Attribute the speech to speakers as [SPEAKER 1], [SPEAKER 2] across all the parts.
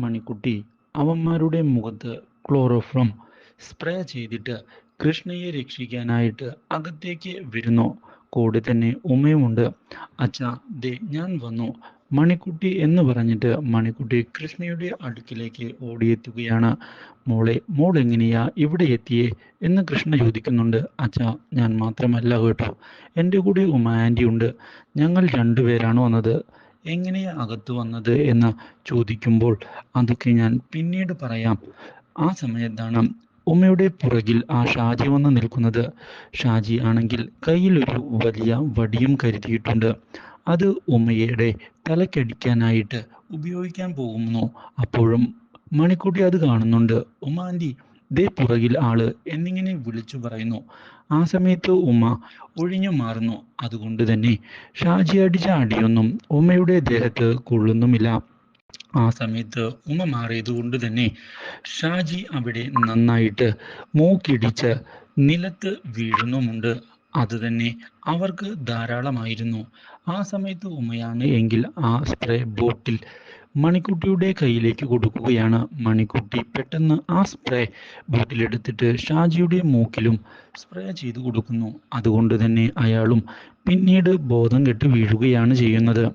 [SPEAKER 1] മണിക്കുട്ടി അവന്മാരുടെ മുഖത്ത് ക്ലോറോഫ്രം സ്പ്രേ ചെയ്തിട്ട് കൃഷ്ണയെ രക്ഷിക്കാനായിട്ട് അകത്തേക്ക് വരുന്നു. കൂടെ തന്നെ ഉമ്മയുമുണ്ട് അച്ഛാ ദേ ഞാൻ വന്നു. മണിക്കുട്ടി എന്ന് പറഞ്ഞിട്ട് മണിക്കുട്ടി കൃഷ്ണയുടെ അടുക്കിലേക്ക് ഓടിയെത്തുകയാണ്. മോളെ മോൾ എങ്ങനെയാ ഇവിടെ എത്തിയേ? എന്ന് കൃഷ്ണ ചോദിക്കുന്നുണ്ട്. അച്ഛാ ഞാൻ മാത്രമല്ല കേട്ടോ. എന്റെ കൂടെ ഉമ്മ ആന്റി ഉണ്ട്. ഞങ്ങൾ രണ്ടുപേരാണ് വന്നത്. എങ്ങനെയാ അകത്ത് വന്നത് എന്ന് ചോദിക്കുമ്പോൾ അതൊക്കെ ഞാൻ പിന്നീട് പറയാം. ആ സമയത്താണ് ഉമ്മയുടെ പുറകിൽ ആ ഷാജി വന്ന് നിൽക്കുന്നത്. ഷാജി ആണെങ്കിൽ കയ്യിലൊരു വലിയ വടിയും കരുതിയിട്ടുണ്ട്. അത് ഉമ്മയുടെ തലക്കടിക്കാനായിട്ട് ഉപയോഗിക്കാൻ പോകുന്നു. അപ്പോഴും മണിക്കുട്ടി അത് കാണുന്നുണ്ട്. ആന്റി ദേ പുറകിൽ ആൾ എന്നിങ്ങനെ വിളിച്ചു പറയുന്നു. ആ സമയത്ത് ഉമ്മ ഒഴിഞ്ഞു മാറുന്നു. അതുകൊണ്ട് തന്നെ ഷാജി അടിച്ച അടിയൊന്നും ഉമ്മയുടെ ദേഹത്ത് കൊള്ളുന്നുമില്ല. ആ സമയത്ത് ഉമ്മ മാറിയത് കൊണ്ട് തന്നെ ഷാജി അവിടെ നന്നായിട്ട് മൂക്കിടിച്ച് നിലത്ത് വീഴുന്നുമുണ്ട്. അത് തന്നെ അവർക്ക് ധാരാളമായിരുന്നു. ആ സമയത്ത് ഉമ്മയാണ് എങ്കിൽ ആ സ്പ്രേ ബോട്ടിൽ മണിക്കുട്ടിയുടെ കയ്യിലേക്ക് കൊടുക്കുകയാണ്. മണിക്കുട്ടി പെട്ടെന്ന് ആ സ്പ്രേ ബോട്ടിലെടുത്തിട്ട് ഷാജിയുടെ മൂക്കിലും സ്പ്രേ ചെയ്തു കൊടുക്കുന്നു. അതുകൊണ്ട് തന്നെ അയാളും പിന്നീട് ബോധം കെട്ട് വീഴുകയാണ് ചെയ്യുന്നത്.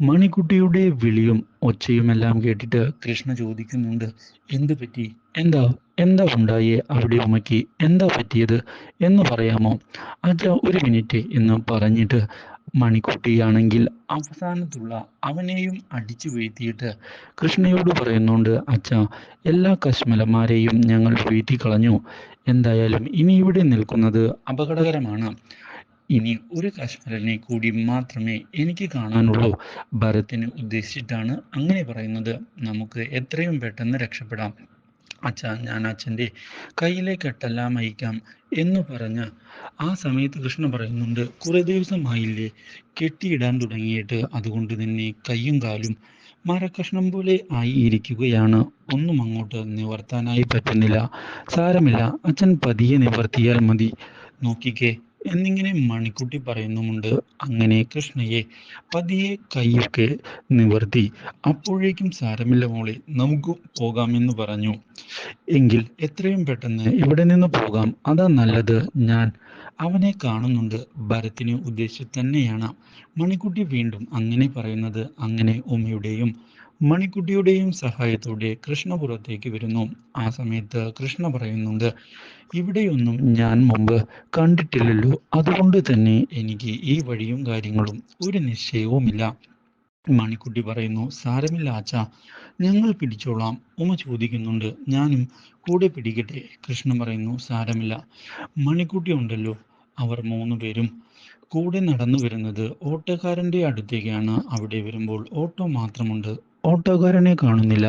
[SPEAKER 1] മണിക്കുട്ടിയുടെ വിളിയും ഒച്ചയുമെല്ലാം കേട്ടിട്ട് കൃഷ്ണ ചോദിക്കുന്നുണ്ട് എന്ത് പറ്റി? എന്താ എന്താ ഉണ്ടായേ? അവിടെ ഉമ്മയ്ക്ക് എന്താ പറ്റിയത്? എന്ന് പറയാമോ? അച്ഛ ഒരു മിനിറ്റ് എന്ന് പറഞ്ഞിട്ട് മണിക്കുട്ടിയാണെങ്കിൽ അവസാനത്തുള്ള അവനെയും അടിച്ചു വീഴ്ത്തിയിട്ട് കൃഷ്ണയോട് പറയുന്നുണ്ട് അച്ഛ എല്ലാ കശ്മലന്മാരെയും ഞങ്ങൾ വീഴ്ത്തി കളഞ്ഞു. എന്തായാലും ഇനി ഇവിടെ നിൽക്കുന്നത് അപകടകരമാണ്. ഇനി ഒരു കശ്മലനെ കൂടി മാത്രമേ എനിക്ക് കാണാനുള്ളൂ. ഭരത്തിന് ഉദ്ദേശിച്ചിട്ടാണ് അങ്ങനെ പറയുന്നത്. നമുക്ക് എത്രയും പെട്ടെന്ന് രക്ഷപ്പെടാം. അച്ഛ ഞാൻ അച്ഛന്റെ കയ്യിലെ കെട്ടെല്ലാം അയക്കാം എന്ന് പറഞ്ഞ് ആ സമയത്ത് കൃഷ്ണ പറയുന്നുണ്ട് കുറേ ദിവസമായില്ലേ കെട്ടിയിടാൻ തുടങ്ങിയിട്ട്. അതുകൊണ്ട് തന്നെ കയ്യും കാലും മരക്കഷ്ണം പോലെ ആയി ഇരിക്കുകയാണ്. ഒന്നും അങ്ങോട്ട് നിവർത്താനായി പറ്റുന്നില്ല. സാരമില്ല. അച്ഛൻ പതിയെ നിവർത്തിയാൽ മതി. നോക്കിക്കേ എന്നിങ്ങനെ മണിക്കുട്ടി പറയുന്നുമുണ്ട് അങ്ങനെ കൃഷ്ണയെ പതിയെ കൈയൊക്കെ നിവർത്തി അപ്പോഴേക്കും സാരമില്ല മോളെ നമുക്ക് പോകാമെന്ന് പറഞ്ഞു. എങ്കിൽ എത്രയും പെട്ടെന്ന് ഇവിടെ നിന്ന് പോകാം അതാ നല്ലത് ഞാൻ അവനെ കാണുന്നുണ്ട് ഭരത്തിനെ ഉദ്ദേശിച്ച് തന്നെയാണ്. മണിക്കുട്ടി വീണ്ടും അങ്ങനെ പറയുന്നത് അങ്ങനെ ഉമ്മയുടെയും മണിക്കുട്ടിയുടെയും സഹായത്തോടെ കൃഷ്ണ പുറത്തേക്ക് വരുന്നു. ആ സമയത്ത് കൃഷ്ണ പറയുന്നുണ്ട് ഇവിടെയൊന്നും ഞാൻ മുമ്പ് കണ്ടിട്ടില്ലല്ലോ. അതുകൊണ്ട് തന്നെ എനിക്ക് ഈ വഴിയും കാര്യങ്ങളും ഒരു നിശ്ചയവുമില്ല. മണിക്കുട്ടി പറയുന്നു സാരമില്ല ആച്ച ഞങ്ങൾ പിടിച്ചോളാം. ഉമ ചോദിക്കുന്നുണ്ട് ഞാനും കൂടെ പിടിക്കട്ടെ? കൃഷ്ണ പറയുന്നു സാരമില്ല. മണിക്കുട്ടി ഉണ്ടല്ലോ അവർ മൂന്ന് പേരും കൂടെ നടന്നു വരുന്നത് ഓട്ടോക്കാരന്റെ അടുത്തേക്കാണ്. അവിടെ വരുമ്പോൾ ഓട്ടോ മാത്രമുണ്ട്. ഓട്ടോക്കാരനെ കാണുന്നില്ല.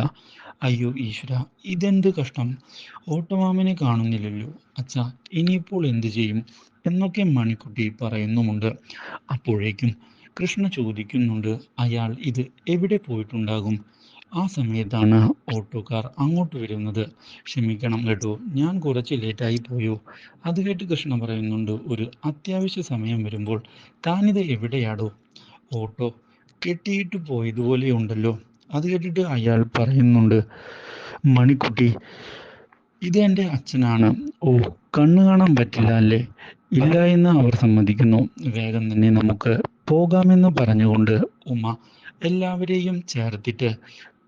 [SPEAKER 1] അയ്യോ ഈശ്വര ഇതെന്ത് കഷ്ടം. ഓട്ടോമാമനെ കാണുന്നില്ലല്ലോ. അച്ഛ ഇനിയിപ്പോൾ എന്ത് ചെയ്യും? എന്നൊക്കെ മണിക്കുട്ടി പറയുന്നുമുണ്ട്. അപ്പോഴേക്കും കൃഷ്ണ ചോദിക്കുന്നുണ്ട് അയാൾ ഇത് എവിടെ പോയിട്ടുണ്ടാകും? ആ സമയത്താണ് ഓട്ടോക്കാർ അങ്ങോട്ട് വരുന്നത്. ക്ഷമിക്കണം കേട്ടോ ഞാൻ കുറച്ച് ലേറ്റായി പോയോ? അത് കേട്ട് കൃഷ്ണ പറയുന്നുണ്ട് ഒരു അത്യാവശ്യ സമയം വരുമ്പോൾ താനിത് എവിടെയാടോ? ഓട്ടോ കെട്ടിയിട്ട് പോയതുപോലെ ഉണ്ടല്ലോ അത് കേട്ടിട്ട് അയാൾ പറയുന്നുണ്ട് മണിക്കുട്ടി ഇത് എന്റെ അച്ഛനാണ്. ഓ കണ്ണു കാണാൻ പറ്റില്ല അല്ലേ? ഇല്ല എന്ന് അവർ സമ്മതിക്കുന്നു. വേഗം തന്നെ നമുക്ക് പോകാമെന്ന് പറഞ്ഞുകൊണ്ട് ഉമ എല്ലാവരെയും ചേർത്തിട്ട്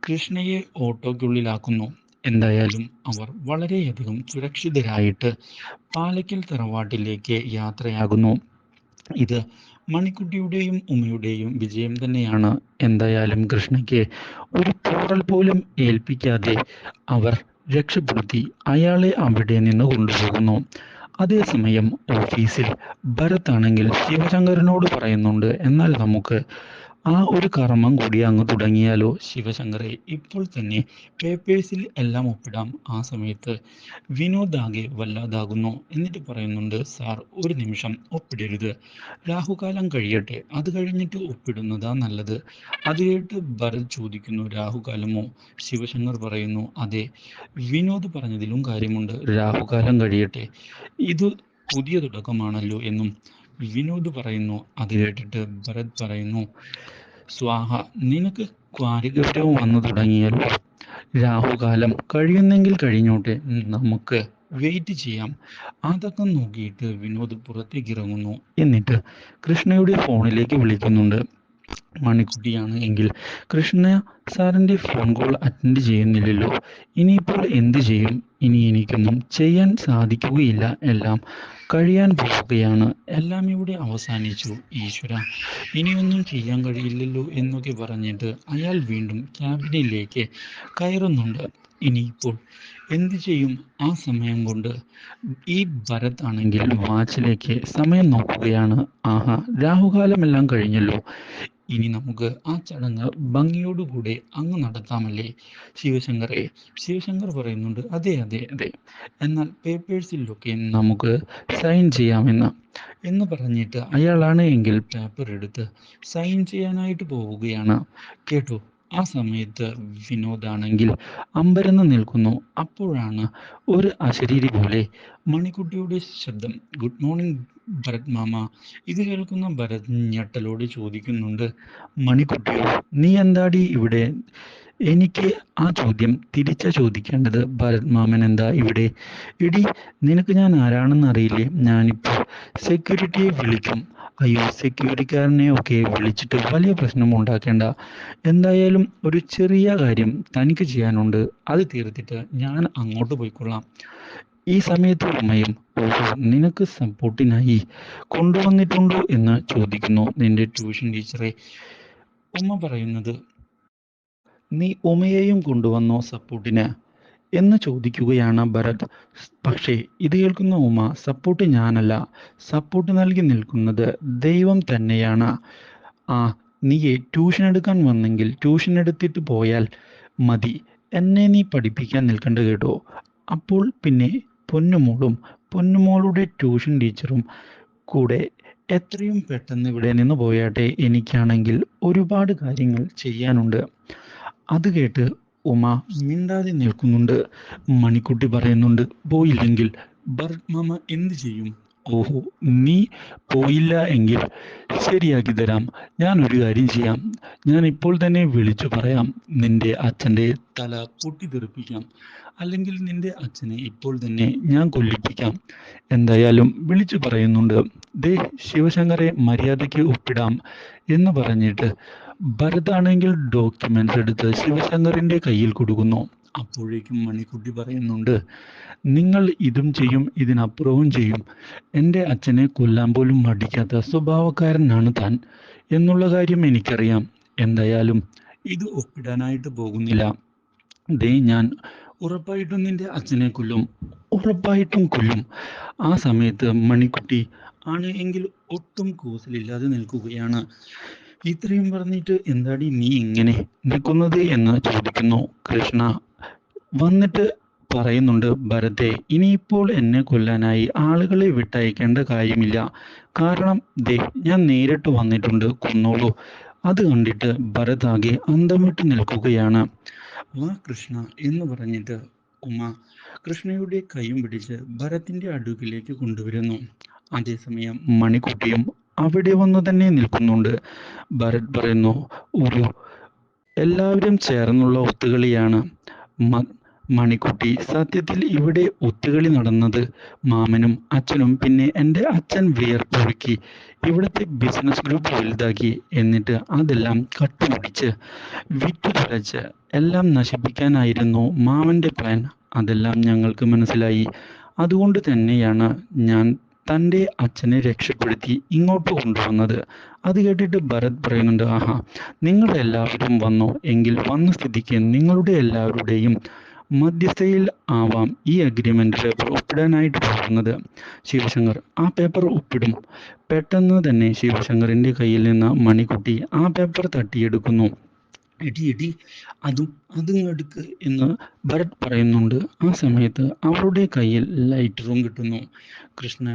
[SPEAKER 1] കൃഷ്ണയെ ഓട്ടോയ്ക്കുള്ളിലാക്കുന്നു. എന്തായാലും അവർ വളരെയധികം സുരക്ഷിതരായിട്ട് പാലക്കൽ തറവാട്ടിലേക്ക് യാത്രയാകുന്നു. ഇത് മണിക്കുട്ടിയുടെയും ഉമ്മയുടെയും വിജയം തന്നെയാണ് എന്തായാലും കൃഷ്ണയ്ക്ക് ഒരു പോറൽ പോലും ഏൽപ്പിക്കാതെ അവർ രക്ഷപ്പെടുത്തി അയാളെ അവിടെ നിന്ന് കൊണ്ടുപോകുന്നു. അതേസമയം ഓഫീസിൽ ഭരത് ആണെങ്കിൽ ശിവശങ്കരനോട് പറയുന്നുണ്ട് എന്നാൽ നമുക്ക് ആ ഒരു കർമ്മം കൂടി അങ്ങ് തുടങ്ങിയാലോ ശിവശങ്കറെ? ഇപ്പോൾ തന്നെ പേപ്പേഴ്സിൽ എല്ലാം ഒപ്പിടാം. ആ സമയത്ത് വിനോദ് ആകെ വല്ലാതാകുന്നു. എന്നിട്ട് പറയുന്നുണ്ട് സാർ ഒരു നിമിഷം ഒപ്പിടരുത്. രാഹുകാലം കഴിയട്ടെ. അത് കഴിഞ്ഞിട്ട് ഒപ്പിടുന്നതാ നല്ലത്. അത് കേട്ട് ഭരത് ചോദിക്കുന്നു രാഹുകാലമോ? ശിവശങ്കർ പറയുന്നു അതെ. വിനോദ് പറഞ്ഞതിലും കാര്യമുണ്ട്. രാഹുകാലം കഴിയട്ടെ. ഇത് പുതിയ തുടക്കമാണല്ലോ എന്നും വിനോദ് പറയുന്നു അത് കേട്ടിട്ട് ഭരത് പറയുന്നു സ്വാഹ നിനക്ക് കാര്യഗൗരവം വന്നു തുടങ്ങിയല്ലോ രാഹുകാലം കഴിയുന്നെങ്കിൽ കഴിഞ്ഞോട്ടെ നമുക്ക് വെയിറ്റ് ചെയ്യാം. അതൊക്കെ നോക്കിയിട്ട് വിനോദ് പുറത്തേക്ക് ഇറങ്ങുന്നു. എന്നിട്ട് കൃഷ്ണയുടെ ഫോണിലേക്ക് വിളിക്കുന്നുണ്ട്. മണിക്കുട്ടിയാണ്. എങ്കിൽ കൃഷ്ണ സാറിന്റെ ഫോൺ കോൾ അറ്റൻഡ് ചെയ്യുന്നില്ലല്ലോ. ഇനിയിപ്പോൾ എന്ത് ചെയ്യും? ഇനി എനിക്കൊന്നും ചെയ്യാൻ സാധിക്കുകയില്ല. എല്ലാം കഴിയാൻ പോവുകയാണ്. എല്ലാം ഇവിടെ അവസാനിച്ചു. ഈശ്വര ഇനിയൊന്നും ചെയ്യാൻ കഴിയില്ലല്ലോ എന്നൊക്കെ പറഞ്ഞിട്ട് അയാൾ വീണ്ടും ക്യാബിനിലേക്ക് കയറുന്നുണ്ട്. ഇനിയിപ്പോൾ എന്ത് ചെയ്യും? ആ സമയം കൊണ്ട് ഈ ഭരത് ആണെങ്കിൽ വാച്ചിലേക്ക് സമയം നോക്കുകയാണ്. ആഹാ രാഹുകാലമെല്ലാം കഴിഞ്ഞല്ലോ. ഇനി നമുക്ക് ആ ചടങ്ങ് ഭംഗിയോടുകൂടെ അങ്ങ് നടത്താമല്ലേ? ശിവശങ്കറെ ശിവശങ്കർ പറയുന്നുണ്ട് അതെ അതെ അതെ. എന്നാൽ പേപ്പേഴ്സിലൊക്കെ നമുക്ക് സൈൻ ചെയ്യാമെന്ന് എന്ന് പറഞ്ഞിട്ട് അയാളാണ് എങ്കിൽ പേപ്പർ എടുത്ത് സൈൻ ചെയ്യാനായിട്ട് പോവുകയാണ്. കേട്ടോ? ആ സമയത്ത് വിനോദാണെങ്കിൽ അമ്പരന്ന് നിൽക്കുന്നു. അപ്പോഴാണ് ഒരു അശരീരി പോലെ മണിക്കുട്ടിയുടെ ശബ്ദം. ഗുഡ് മോർണിംഗ് ഭരത് മാമ. ഇത് കേൾക്കുന്ന ഭരത് ഞെട്ടലോട് ചോദിക്കുന്നുണ്ട് മണിക്കുട്ടിയോ നീ എന്താടി ഇവിടെ? എനിക്ക് ആ ചോദ്യം തിരിച്ച ചോദിക്കേണ്ടത് ഭരത് മാമൻ എന്താ ഇവിടെ? ഇടി നിനക്ക് ഞാൻ ആരാണെന്ന് അറിയില്ലേ? ഞാനിപ്പോൾ സെക്യൂരിറ്റിയെ വിളിക്കും. അയ്യോ സെക്യൂരിറ്റിക്കാരനെ ഒക്കെ വിളിച്ചിട്ട് വലിയ പ്രശ്നം ഉണ്ടാക്കേണ്ട. എന്തായാലും ഒരു ചെറിയ കാര്യം തനിക്ക് ചെയ്യാനുണ്ട്. അത് തീർത്തിട്ട് ഞാൻ അങ്ങോട്ട് പോയിക്കൊള്ളാം. ഈ സമയത്ത് ഉമ്മയും നിനക്ക് സപ്പോർട്ടിനായി കൊണ്ടുവന്നിട്ടുണ്ടോ? എന്ന് ചോദിക്കുന്നു നിന്റെ ട്യൂഷൻ ടീച്ചറെ ഉമ്മ പറയുന്നത് നീ ഉമയെയും കൊണ്ടുവന്നോ സപ്പോർട്ടിന് എന്ന് ചോദിക്കുകയാണ് ഭരത്. പക്ഷേ ഇത് കേൾക്കുന്ന ഉമ സപ്പോർട്ട് ഞാനല്ല. സപ്പോർട്ട് നൽകി നിൽക്കുന്നത് ദൈവം തന്നെയാണ്. ആ നീ ട്യൂഷൻ എടുക്കാൻ വന്നെങ്കിൽ ട്യൂഷൻ എടുത്തിട്ട് പോയാൽ മതി. എന്നെ നീ പഠിപ്പിക്കാൻ നിൽക്കേണ്ട കേട്ടോ. അപ്പോൾ പിന്നെ പൊന്നുമോളും പൊന്നുമോളുടെ ട്യൂഷൻ ടീച്ചറും കൂടെ എത്രയും പെട്ടെന്ന് ഇവിടെ നിന്ന് പോയാട്ടെ എനിക്കാണെങ്കിൽ ഒരുപാട് കാര്യങ്ങൾ ചെയ്യാനുണ്ട്. അത് കേട്ട് ഉമ മിണ്ടാതെ നിൽക്കുന്നുണ്ട്. മണിക്കുട്ടി പറയുന്നുണ്ട് പോയില്ലെങ്കിൽ ഭരത് മാമ എന്ത് ചെയ്യും? ഓഹോ നീ പോയില്ല എങ്കിൽ ശരിയാക്കി തരാം. ഞാൻ ഒരു കാര്യം ചെയ്യാം. ഞാൻ ഇപ്പോൾ തന്നെ വിളിച്ചു പറയാം. നിന്റെ അച്ഛന്റെ തല പൊട്ടിത്തെറിപ്പിക്കാം. അല്ലെങ്കിൽ നിന്റെ അച്ഛനെ ഇപ്പോൾ തന്നെ ഞാൻ കൊല്ലിപ്പിക്കാം. എന്തായാലും വിളിച്ചു പറയുന്നുണ്ട്. ദേ ശിവശങ്കറെ മര്യാദയ്ക്ക് ഒപ്പിടാം എന്ന് പറഞ്ഞിട്ട് ഭരതാണെങ്കിൽ ഡോക്യുമെന്റ്സ് എടുത്ത് ശിവശങ്കറിന്റെ കയ്യിൽ കൊടുക്കുന്നു. അപ്പോഴേക്കും മണിക്കുട്ടി പറയുന്നുണ്ട് നിങ്ങൾ ഇതും ചെയ്യും ഇതിനപ്പുറവും ചെയ്യും. എന്റെ അച്ഛനെ കൊല്ലാൻ പോലും മടിക്കാത്ത സ്വഭാവക്കാരനാണ് താൻ എന്നുള്ള കാര്യം എനിക്കറിയാം. എന്തായാലും ഇത് ഒപ്പിടാനായിട്ട് പോകുന്നില്ല. ദേ ഞാൻ ഉറപ്പായിട്ടും നിന്റെ അച്ഛനെ കൊല്ലും ഉറപ്പായിട്ടും കൊല്ലും. ആ സമയത്ത് മണിക്കുട്ടി ആണ് എങ്കിൽ ഒട്ടും കൂസലില്ലാതെ നിൽക്കുകയാണ്. ഇത്രയും പറഞ്ഞിട്ട് എന്താടി നീ ഇങ്ങനെ നിൽക്കുന്നത് എന്ന് ചോദിക്കുന്നു കൃഷ്ണ. വന്നിട്ട് പറയുന്നുണ്ട് ഭരതേ ഇനിയിപ്പോൾ എന്നെ കൊല്ലാനായി ആളുകളെ വിട്ടയക്കേണ്ട കാര്യമില്ല. കാരണം ദേ ഞാൻ നേരിട്ട് വന്നിട്ടുണ്ട് കൊന്നോളൂ. അത് കണ്ടിട്ട് ഭരതാകെ അന്തം വിട്ട് നിൽക്കുകയാണ്. വാ കൃഷ്ണ എന്ന് പറഞ്ഞിട്ട് ഉമ കൃഷ്ണയുടെ കൈയും പിടിച്ച് ഭരത്തിന്റെ അടുക്കിലേക്ക് കൊണ്ടുവരുന്നു. അതേസമയം മണിക്കുട്ടിയും അവിടെ വന്നു തന്നെ നിൽക്കുന്നുണ്ട്. ഭരത് പറയുന്നു ഒരു എല്ലാവരും ചേർന്നുള്ള ഒത്തുകളിയാണ്. മണിക്കുട്ടി സത്യത്തിൽ ഇവിടെ ഒത്തുകളി നടന്നത് മാമനും അച്ഛനും പിന്നെ എന്റെ അച്ഛൻ വിയർപ്പൊഴുക്കി ഇവിടുത്തെ ബിസിനസ് ഗ്രൂപ്പ് വലുതാക്കി എന്നിട്ട് അതെല്ലാം കട്ടുപിടിച്ച് വിറ്റു തുലച്ച് എല്ലാം നശിപ്പിക്കാനായിരുന്നു മാമന്റെ പ്ലാൻ അതെല്ലാം ഞങ്ങൾക്ക് മനസ്സിലായി. അതുകൊണ്ട് തന്നെയാണ് ഞാൻ തന്റെ അച്ഛനെ രക്ഷപ്പെടുത്തി ഇങ്ങോട്ട് കൊണ്ടുവന്നത്. അത് കേട്ടിട്ട് ഭരത് പറയുന്നുണ്ട് ആഹാ നിങ്ങൾ എല്ലാവരും വന്നോ? എങ്കിൽ വന്ന സ്ഥിതിക്ക് നിങ്ങളുടെ എല്ലാവരുടെയും മധ്യസ്ഥയിൽ ആവാം ഈ അഗ്രിമെന്റ് പേപ്പർ ഒപ്പിടാനായിട്ട് പോകുന്നത്. ശിവശങ്കർ ആ പേപ്പർ ഒപ്പിടും. പെട്ടെന്ന് തന്നെ ശിവശങ്കറിന്റെ കയ്യിൽ നിന്ന് മണിക്കുട്ടി ആ പേപ്പർ തട്ടിയെടുക്കുന്നു. എടി ഇടി അതും അതും എടുക്ക് എന്ന് ഭരത് പറയുന്നുണ്ട്. ആ സമയത്ത് അവരുടെ കയ്യിൽ ലൈറ്ററും കിട്ടുന്നു. കൃഷ്ണ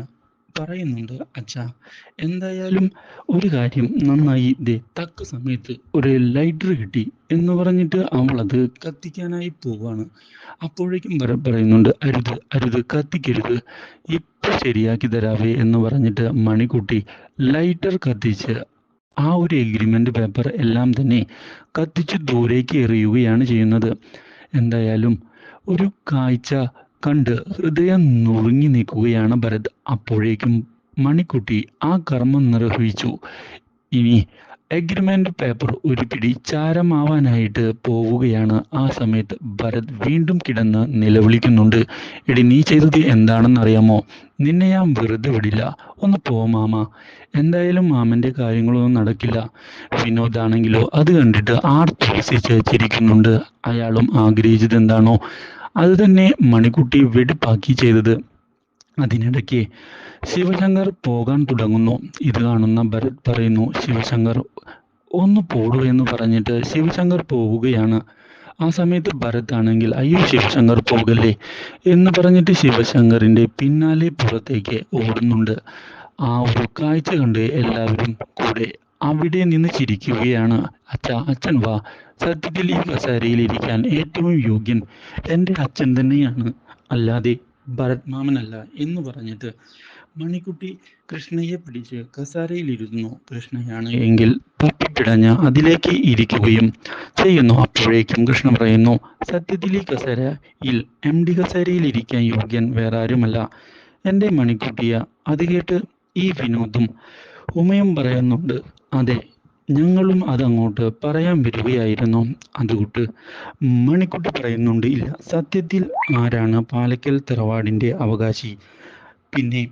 [SPEAKER 1] പറയുന്നുണ്ട് അച്ഛാ എന്തായാലും ഒരു കാര്യം നന്നായി ദേ തക്ക സമയത്ത് ഒരു ലൈറ്റർ കിട്ടി എന്ന് പറഞ്ഞിട്ട് അവൾ അത് കത്തിക്കാനായി പോവാണ്. അപ്പോഴേക്കും പറയുന്നുണ്ട് അരുത് അരുത് കത്തിക്കരുത്. ഇപ്പൊ ശരിയാക്കി തരാവേ എന്ന് പറഞ്ഞിട്ട് മണിക്കുട്ടി ലൈറ്റർ കത്തിച്ച് ആ ഒരു എഗ്രിമെന്റ് പേപ്പർ എല്ലാം തന്നെ കത്തിച്ച് ദൂരേക്ക് എറിയുകയാണ് ചെയ്യുന്നത്. എന്തായാലും ഒരു കാഴ്ച കണ്ട് ഹൃദയം നുറുങ്ങി നിൽക്കുകയാണ് ഭരത്. അപ്പോഴേക്കും മണിക്കുട്ടി ആ കർമ്മം നിർവഹിച്ചു. ഇനി എഗ്രിമെന്റ് പേപ്പർ ഒരു പിടി ചാരമാവാനായിട്ട് പോവുകയാണ്. ആ സമയത്ത് ഭരത് വീണ്ടും കിടന്ന് നിലവിളിക്കുന്നുണ്ട്. എടി നീ ചെയ്തത് എന്താണെന്ന് അറിയാമോ നിന്നെ ഞാൻ വെറുതെ വിടില്ല. ഒന്ന് പോ മാമ. എന്തായാലും മാമന്റെ കാര്യങ്ങളൊന്നും നടക്കില്ല. വിനോദാണെങ്കിലോ അത് കണ്ടിട്ട് ആർത്തിച്ച് ചിരിക്കുന്നുണ്ട് അയാളും ആഗ്രഹിച്ചത് എന്താണോ അത് തന്നെ മണിക്കുട്ടി വെടിപ്പാക്കി ചെയ്തത്. അതിനിടയ്ക്ക് ശിവശങ്കർ പോകാൻ തുടങ്ങുന്നു. ഇത് കാണുന്ന ഭരത് പറയുന്നു ശിവശങ്കർ ഒന്ന് പോടൂ എന്ന് പറഞ്ഞിട്ട് ശിവശങ്കർ പോവുകയാണ്. ആ സമയത്ത് ഭരത് ആണെങ്കിൽ അയ്യോ ശിവശങ്കർ പോകല്ലേ എന്ന് പറഞ്ഞിട്ട് ശിവശങ്കറിന്റെ പിന്നാലെ പുറത്തേക്ക് ഓടുന്നുണ്ട്. ആ ഒരു കാഴ്ച കണ്ട് എല്ലാവരും കൂടെ അവിടെ നിന്ന് ചിരിക്കുകയാണ്. അച്ഛ അച്ഛൻ വാ. സത്യത്തിൽ ഈ കസേരയിൽ ഇരിക്കാൻ ഏറ്റവും യോഗ്യൻ എന്റെ അച്ഛൻ തന്നെയാണ്. അല്ലാതെ ഭരത് മാമനല്ല എന്ന് പറഞ്ഞിട്ട് മണിക്കുട്ടി കൃഷ്ണയെ പിടിച്ച് കസാരയിലിരുന്നു. കൃഷ്ണയാണ് എങ്കിൽ തപ്പിപ്പിടഞ്ഞ് അതിലേക്ക് ഇരിക്കുകയും ചെയ്യുന്നു. അപ്പോഴേക്കും കൃഷ്ണ പറയുന്നു സത്യത്തിൽ ഈ കസേരയിൽ എം ഡി കസേരയിൽ ഇരിക്കാൻ യോഗ്യൻ വേറെ ആരുമല്ല എന്റെ മണിക്കുട്ടിയ അത് കേട്ട് ഈ വിനോദും ഉമയും പറയുന്നുണ്ട് അതെ ഞങ്ങളും അതങ്ങോട്ട് പറയാൻ വരികയായിരുന്നു. അതുകൊണ്ട് മണിക്കുട്ടി പറയുന്നുണ്ട് ഇല്ല സത്യത്തിൽ ആരാണ് പാലക്കൽ തറവാടിന്റെ അവകാശി? പിന്നെ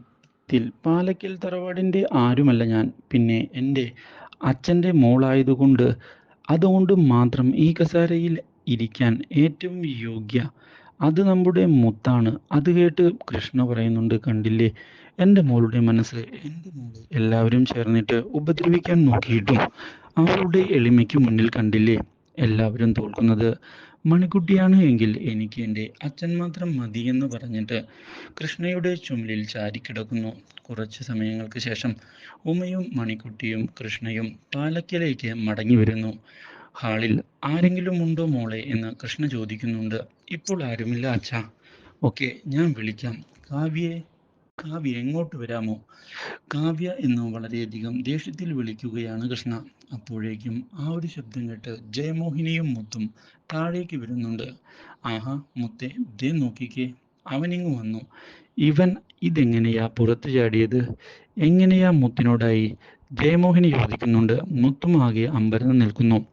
[SPEAKER 1] ത്തിൽ പാലക്കൽ തറവാടിന്റെ ആരുമല്ല ഞാൻ? പിന്നെ എന്റെ അച്ഛന്റെ മോളായതുകൊണ്ട് അതുകൊണ്ട് മാത്രം ഈ കസേരയിൽ ഇരിക്കാൻ ഏറ്റവും യോഗ്യ അത് നമ്മുടെ മുത്താണ്. അത് കേട്ട് കൃഷ്ണ പറയുന്നുണ്ട് കണ്ടില്ലേ? എന്റെ മോളുടെ മനസ്സ് എന്റെ എല്ലാവരും ചേർന്നിട്ട് ഉപദ്രവിക്കാൻ നോക്കിയിട്ടും അവളുടെ എളിമയ്ക്ക് മുന്നിൽ കണ്ടില്ലേ? എല്ലാവരും തോൽക്കുന്നത് മണിക്കുട്ടിയാണ് എങ്കിൽ എനിക്ക് എന്റെ അച്ഛൻ മാത്രം മതി എന്ന് പറഞ്ഞിട്ട് കൃഷ്ണയുടെ ചുമലിൽ ചാരിക്കിടക്കുന്നു. കുറച്ച് സമയങ്ങൾക്ക് ശേഷം ഉമയും മണിക്കുട്ടിയും കൃഷ്ണയും പാലക്കലേക്ക് മടങ്ങി വരുന്നു. ഹാളിൽ ആരെങ്കിലും ഉണ്ടോ മോളെ എന്ന് കൃഷ്ണ ചോദിക്കുന്നുണ്ട്. ഇപ്പോൾ ആരുമില്ല അച്ഛാ. ഓക്കെ ഞാൻ വിളിക്കാം. കാവ്യയെ കാവ്യ എങ്ങോട്ട് വരാമോ? കാവ്യ എന്ന് വളരെയധികം ദേഷ്യത്തിൽ വിളിക്കുകയാണ് കൃഷ്ണ. അപ്പോഴേക്കും ആ ഒരു ശബ്ദം കേട്ട് ജയമോഹിനിയും മുത്തും താഴേക്ക് വരുന്നുണ്ട്. ആഹാ മുത്തെ ദേ നോക്കിക്കേ. അവനിങ്ങ് വന്നു. ഇവൻ ഇതെങ്ങനെയാ പുറത്തു ചാടിയത്? എങ്ങനെയാ മുത്തിനോടായി? ജയമോഹിനി ചോദിക്കുന്നുണ്ട്. മുത്തും ആകെ അമ്പരന്ന് നിൽക്കുന്നു.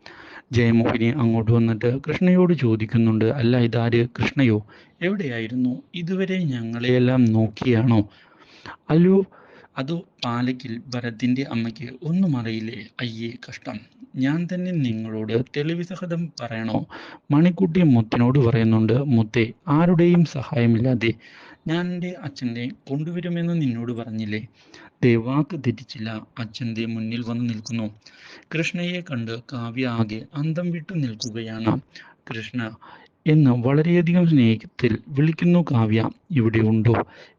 [SPEAKER 1] ജയമോഹിനി അങ്ങോട്ട് വന്നിട്ട് കൃഷ്ണയോട് ചോദിക്കുന്നുണ്ട് അല്ല ഇതാര്? കൃഷ്ണയോ? എവിടെയായിരുന്നു? ഇതുവരെ ഞങ്ങളെയെല്ലാം നോക്കിയാണോ? അല്ലോ അതോ പാലക്കിൽ ഭരതിന്റെ അമ്മയ്ക്ക് ഒന്നും അറിയില്ലേ? അയ്യേ കഷ്ടം. ഞാൻ തന്നെ നിങ്ങളോട് തെളിവ് സഹതം പറയണോ? മണിക്കുട്ടി മുത്തിനോട് പറയുന്നുണ്ട് മുത്തെ ആരുടെയും സഹായമില്ലാതെ ഞാൻ എന്റെ അച്ഛനെ കൊണ്ടുവരുമെന്ന് നിന്നോട് പറഞ്ഞില്ലേ? ദേ വാക്ക് തെറ്റിച്ചില്ല അച്ഛന്റെ മുന്നിൽ വന്ന് നിൽക്കുന്നു. കൃഷ്ണയെ കണ്ട് കാവ്യ ആകെ അന്തം വിട്ടു നിൽക്കുകയാണ്. കൃഷ്ണ എന്ന് വളരെയധികം സ്നേഹത്തിൽ വിളിക്കുന്നു കാവ്യ. ഇവിടെ ഉണ്ടോ?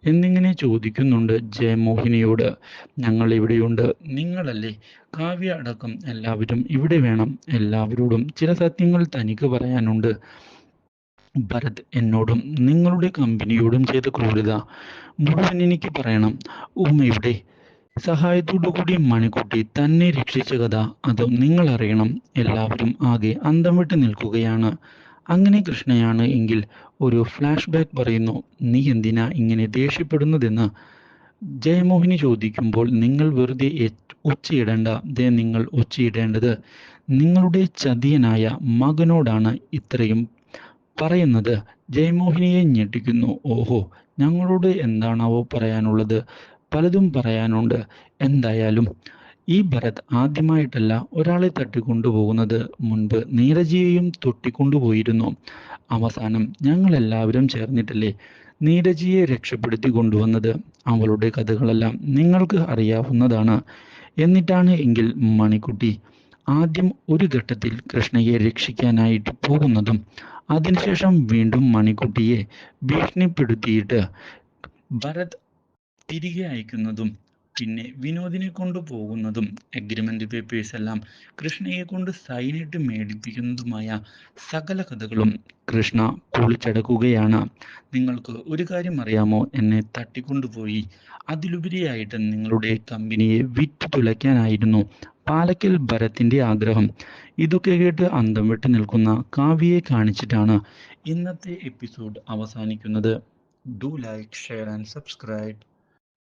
[SPEAKER 1] എന്നിങ്ങനെ ചോദിക്കുന്നുണ്ട് ജയമോഹിനിയോട്. ഞങ്ങൾ ഇവിടെയുണ്ട് നിങ്ങളല്ലേ? കാവ്യ അടക്കം എല്ലാവരും ഇവിടെ വേണം. എല്ലാവരോടും ചില സത്യങ്ങൾ തനിക്ക് പറയാനുണ്ട്. ഭരത് എന്നോടും നിങ്ങളുടെ കമ്പനിയോടും ചെയ്ത ക്രൂരത മുഴുവൻ എനിക്ക് പറയണം. ഉമ്മയുടെ സഹായത്തോടു കൂടി മണിക്കുട്ടി തന്നെ രക്ഷിച്ച കഥ അത് നിങ്ങൾ അറിയണം എല്ലാവരും ആകെ അന്തം വിട്ട് നിൽക്കുകയാണ്. അങ്ങനെ കൃഷ്ണയാണ് എങ്കിൽ ഒരു ഫ്ലാഷ് ബാക്ക് പറയുന്നു നീ എന്തിനാ ഇങ്ങനെ ദേഷ്യപ്പെടുന്നതെന്ന്? ജയമോഹിനി ചോദിക്കുമ്പോൾ നിങ്ങൾ വെറുതെ ഒച്ചയിടേണ്ട. ദേ നിങ്ങൾ ഒച്ചയിടേണ്ടത് നിങ്ങളുടെ ചതിയനായ മകനോടാണ് ഇത്രയും പറയുന്നത്. ജയമോഹിനിയെ ഞെട്ടിക്കുന്നു. ഓഹോ ഞങ്ങളോട് എന്താണാവോ പറയാനുള്ളത്? പലതും പറയാനുണ്ട്. എന്തായാലും ഈ ഭരത് ആദ്യമായിട്ടല്ല ഒരാളെ തട്ടിക്കൊണ്ടുപോകുന്നത് മുൻപ് നീരജിയെയും തൊട്ടിക്കൊണ്ടുപോയിരുന്നു. അവസാനം ഞങ്ങൾ എല്ലാവരും ചേർന്നിട്ടല്ലേ നീരജിയെ രക്ഷപ്പെടുത്തി കൊണ്ടുവന്നത്? അവളുടെ കഥകളെല്ലാം നിങ്ങൾക്ക് അറിയാവുന്നതാണ്. എന്നിട്ടാണ് എങ്കിൽ മണിക്കുട്ടി ആദ്യം ഒരു ഘട്ടത്തിൽ കൃഷ്ണയെ രക്ഷിക്കാനായിട്ട് പോകുന്നതും അതിനുശേഷം വീണ്ടും മണിക്കുട്ടിയെ ഭീഷണിപ്പെടുത്തിയിട്ട് ഭരത് തിരികെ അയക്കുന്നതും പിന്നെ വിനോദിനെ കൊണ്ട് പോകുന്നതും അഗ്രിമെന്റ് പേപ്പേഴ്സ് എല്ലാം കൃഷ്ണയെ കൊണ്ട് സൈനിട്ട് മേടിപ്പിക്കുന്നതുമായ സകല കഥകളും കൃഷ്ണ പൊളിച്ചടക്കുകയാണ്. നിങ്ങൾക്ക് ഒരു കാര്യം അറിയാമോ? എന്നെ തട്ടിക്കൊണ്ടുപോയി. അതിലുപരിയായിട്ട് നിങ്ങളുടെ കമ്പനിയെ വിറ്റ് തുലയ്ക്കാനായിരുന്നു പാലക്കൽ ഭരത്തിന്റെ ആഗ്രഹം. ഇതൊക്കെ കേട്ട് അന്തം വിട്ട് നിൽക്കുന്ന കാവ്യയെ കാണിച്ചിട്ടാണ് ഇന്നത്തെ എപ്പിസോഡ് അവസാനിക്കുന്നത്. Do like share and subscribe